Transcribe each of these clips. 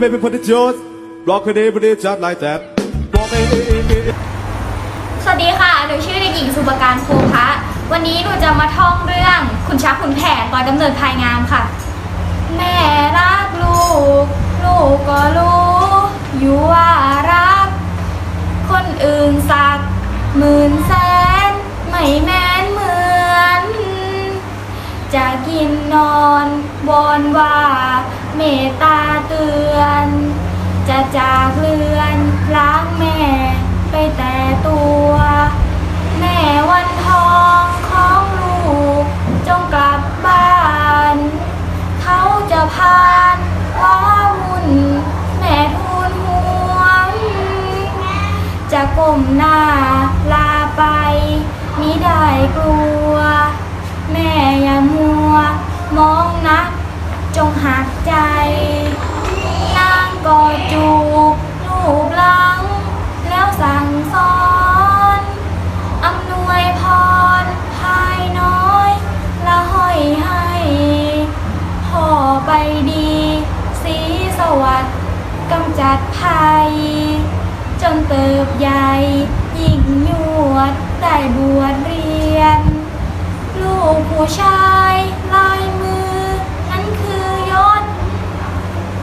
Maybe put the juice Rock it every day just like that Rock a day สวัสดีค่ะ หนูชื่อเด็กหญิงสุปการภูพะวันนี้หนูจะมาท่องเรื่องขุนช้างขุนแผนตอนกำเนิดภายงามค่ะ แม่รักลูก ลูกก็รู้ อยู่ว่ารัก คนอื่นสา จะกินนอนวอนว่าเมตตาเตือน จะจากเลือนล้างแม่ไปแต่ตัว แม่วันทองของลูกจงกลับบ้าน เขาจะพานว้าวุ่นแม่ทูลห่วง จะก้มหน้า วัดกำจัดภัย จนเติบใหญ่ยิ่งยวดได้บวชเรียน ลูกผู้ชายลายมือ นั้นคือยศ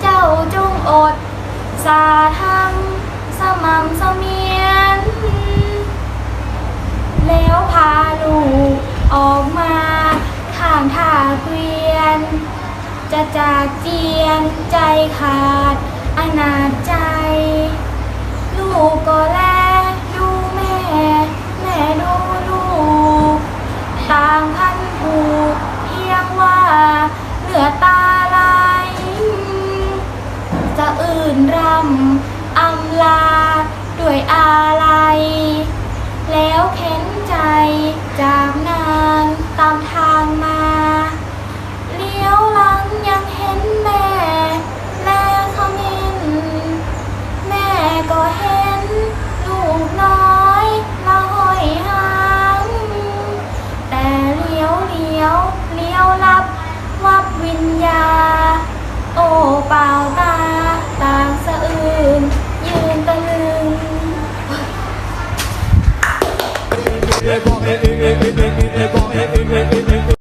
เจ้าจงอด สาธรรมสม่ำเสมียน แล้วพาลูกออกมาข้างท่าเกวียน จะจากเจียนใจขาด อนาจใจ ลูกก็แลดูแม่ แม่ดูลูก ต่างพันผูกเพียงว่าเหลือตาไหลจะอื่นรำ it, it, it, it, it, it, it, it, it, it, it, it, it,